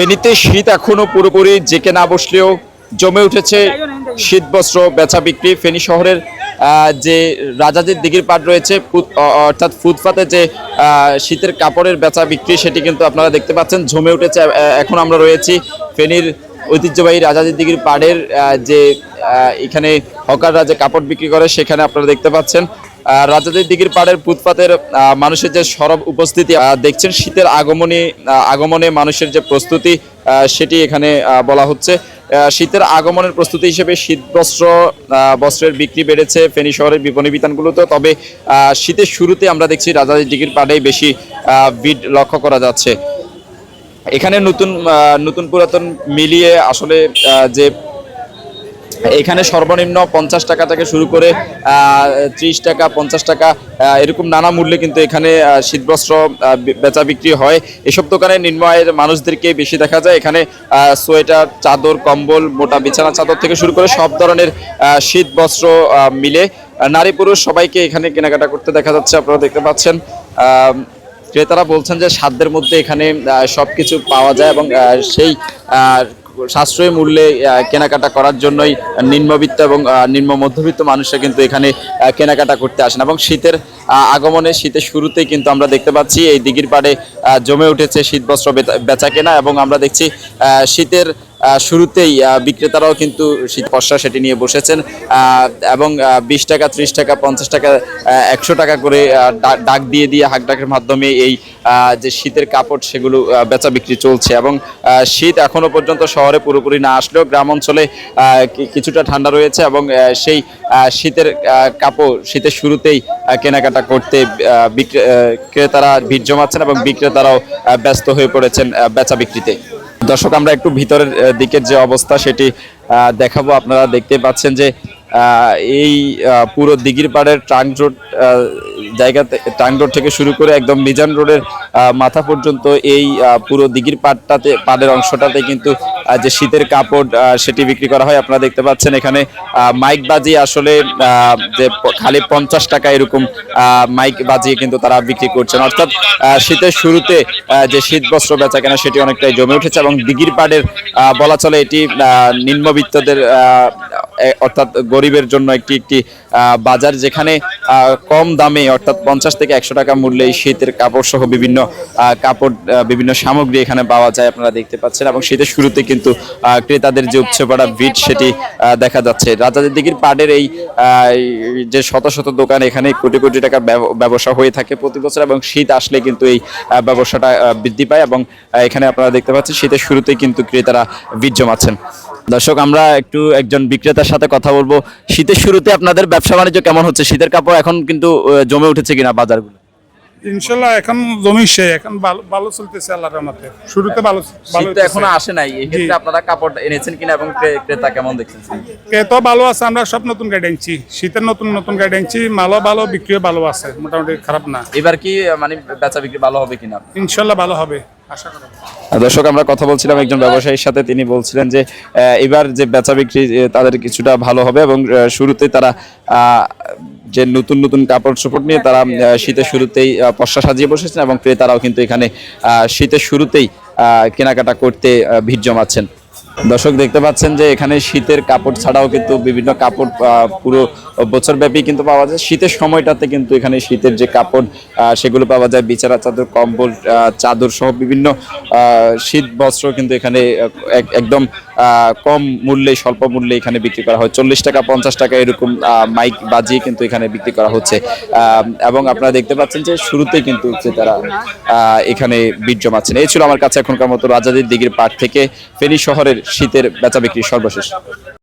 ফেনীতে শীত এখনও পুরোপুরি জেকে না বসলেও জমে উঠেছে শীত বস্ত্র বেচা বিক্রি। ফেনী শহরের যে রাজাদের দিঘির পাট রয়েছে অর্থাৎ ফুটপাতে যে শীতের কাপড়ের বেচা বিক্রি সেটি কিন্তু আপনারা দেখতে পাচ্ছেন, জমে উঠেছে এখন আমরা রয়েছি ফেনীর ঐতিহ্যবাহী রাজাদের দিঘির পাড়ের যে এখানে হকাররা যে কাপড় বিক্রি করে সেখানে আপনারা দেখতে পাচ্ছেন। রাজাদের দিঘির পাড়ের ফুটপাতের মানুষের যে সরব উপস্থিতি দেখছেন শীতের আগমনে আগমনে মানুষের যে প্রস্তুতি সেটি এখানে বলা হচ্ছে। শীতের আগমনের প্রস্তুতি হিসেবে শীত বস্ত্র বস্ত্রের বিক্রি বেড়েছে ফেনী শহরের বিপণী বিতানগুলোতে। তবে শীতের শুরুতে আমরা দেখছি রাজাদের দিঘির পাড়েই বেশি ভিড় লক্ষ্য করা যাচ্ছে। এখানে নতুন নতুন পুরাতন মিলিয়ে আসলে যে এখানে সর্বনিম্ন পঞ্চাশ টাকা থেকে শুরু করে ত্রিশ টাকা পঞ্চাশ টাকা এরকম নানা মূল্যে কিন্তু এখানে শীতবস্ত্র বেচা বিক্রি হয়। এসব দোকানে নিম্ন আয়ের মানুষদেরকে বেশি দেখা যায়। এখানে সোয়েটার চাদর কম্বল মোটা বিছানা চাদর থেকে শুরু করে সব ধরনের শীত বস্ত্র মিলে। নারী পুরুষ সবাইকে এখানে কেনাকাটা করতে দেখা যাচ্ছে আপনারা দেখতে পাচ্ছেন। ক্রেতারা বলছেন যে সাধ্যের মধ্যে এখানে আহ, সবকিছু পাওয়া যায় এবং সেই সাশ্রয়ী মূল্যে কেনাকাটা করার জন্যই নিম্নবিত্ত এবং নিম্ন মধ্যবিত্ত মানুষরা কিন্তু এখানে কেনাকাটা করতে আসেন। এবং শীতের আগমনে, শীতের শুরুতেই কিন্তু আমরা দেখতে পাচ্ছি এই দিঘির পাড়ে জমে উঠেছে শীতবস্ত্র বেচা- কেনা এবং আমরা দেখছি শীতের শুরুতেই বিক্রেতারাও কিন্তু শীত পশা সেটি নিয়ে বসেছেন এবং বিশ টাকা ত্রিশ টাকা পঞ্চাশ টাকা একশো টাকা করে ডাক দিয়ে দিয়ে হাক ডাকের মাধ্যমে এই যে শীতের কাপড় সেগুলো বেচা বিক্রি চলছে এবং শীত এখনও পর্যন্ত শহরে পুরোপুরি না আসলেও গ্রাম অঞ্চলে কিছুটা ঠান্ডা রয়েছে এবং সেই শীতের কাপড় শীতের শুরুতেই কেনাকাটা করতে আহ, বিক্রে- ক্রেতারা ভিড় জমাচ্ছেন এবং বিক্রেতারাও ব্যস্ত হয়ে পড়েছেন বেচা বিক্রিতে। দর্শক আমরা একটু ভিতরের দিকের যে অবস্থা সেটি দেখাবো। আপনারা দেখতে পাচ্ছেন যে এই পুরো দিঘির পাড়ের ট্রাঙ্ক রোড জায়গাতে ট্রাঙ্ক রোড থেকে শুরু করে একদম মিজান রোডের মাথা পর্যন্ত এই পুরো দিঘির পাড়টাতে পাড়ের অংশটাতে কিন্তু যে শীতের কাপড় সেটি বিক্রি করা হয়। আপনারা দেখতে পাচ্ছেন এখানে মাইক বাজিয়ে আসলে যে খালি পঞ্চাশ টাকা এরকম মাইক বাজিয়ে কিন্তু তারা বিক্রি করছেন। অর্থাৎ শীতের শুরুতে যে শীত বস্ত্র বেচা কেনা, সেটি অনেকটাই জমে উঠেছে এবং দিঘির পাড়ের বলা চলে এটি নিম্নবিত্তদের অর্থাৎ গরিবের জন্য একটি একটি বাজার যেখানে কম দামে অর্থাৎ পঞ্চাশ থেকে একশো টাকা মূল্যে এই শীতের কাপড় সহ বিভিন্ন কাপড় বিভিন্ন সামগ্রী এখানে পাওয়া যায় আপনারা দেখতে পাচ্ছেন এবং শীতের শুরুতে কিন্তু ক্রেতাদের যে উপচে পড়া ভিড় সেটি দেখা যাচ্ছে। রাজাদের দিঘির পাড়ের এই যে শত শত দোকান এখানে কোটি কোটি টাকা ব্যব- ব্যবসা হয়ে থাকে প্রতি বছর এবং শীত আসলে কিন্তু এই ব্যবসাটা বৃদ্ধি পায় এবং এখানে আপনারা দেখতে পাচ্ছেন শীতের শুরুতেই কিন্তু ক্রেতারা ভিড় জমাচ্ছেন। দর্শক আমরা একটু একজন বিক্রেতার সাথে কথা বলব। শীতের শুরুতে আপনাদের ব্যবসা বাণিজ্য কেমন হচ্ছে? শীতের কাপড় এখন কিন্তু জমে উঠেছে কিনা বাজারগুলো? ইনশাল্লাহ এখন জমিছে এখন ভালো ভালো চলতেছে আল্লাহর রহমতে। শুরুতে ভালো ভালো এখনও আসে নাই। এই ক্ষেত্রে আপনারা কাপড় এনেছেন কিনা এবং ক্রেতা কেমন দেখছেন? তো ভালো আছে আমরা সব নতুন গাড়ি আনছি শীতের নতুন নতুন গাড়ি আনছি মালও ভালো বিক্রিও ভালো আছে মোটামুটি খারাপ না। এবার কি মানে বেচা বিক্রি ভালো হবে কিনা? ইনশাল্লাহ ভালো হবে। দর্শক, আমরা কথা বলছিলাম একজন ব্যবসায়ীর সাথে। তিনি বলছিলেন যে এবার যে বেচা বিক্রি তাদের কিছুটা ভালো হবে এবং শুরুতে তারা যে নতুন নতুন কাপড় চোপড় নিয়ে তারা শীতের শুরুতেই পশা সাজিয়ে বসেছেন এবং ক্রেতারাও কিন্তু এখানে শীতের শুরুতেই কেনাকাটা করতে ভিড় জমাচ্ছেন। দর্শক দেখতে পাচ্ছেন যে এখানে শীতের কাপড় ছাড়াও কিন্তু বিভিন্ন কাপড় পুরো বছর ব্যাপী কিন্তু পাওয়া যায়। শীতের সময়টাতে কিন্তু এখানে শীতের যে কাপড় সেগুলো পাওয়া যায়। বিছানা, চাদর, কম্বল চাদর সহ বিভিন্ন শীত বস্ত্র কিন্তু এখানে এক- একদম কম মূল্যে, স্বল্প মূল্যে এখানে বিক্রি করা হয়। চল্লিশ টাকা, পঞ্চাশ টাকা এরকম মাইক বাজিয়ে কিন্তু এখানে বিক্রি করা হচ্ছে। এবং আপনারা দেখতে পাচ্ছেন যে শুরুতেই কিন্তু হচ্ছে তারা এখানে বীর জমাচ্ছেন। এই ছিল আমার কাছে এখনকার মতো রাজাদের দিঘির পাট থেকে ফেনী শহরের শীতের বেচা বিক্রি সর্বশেষ।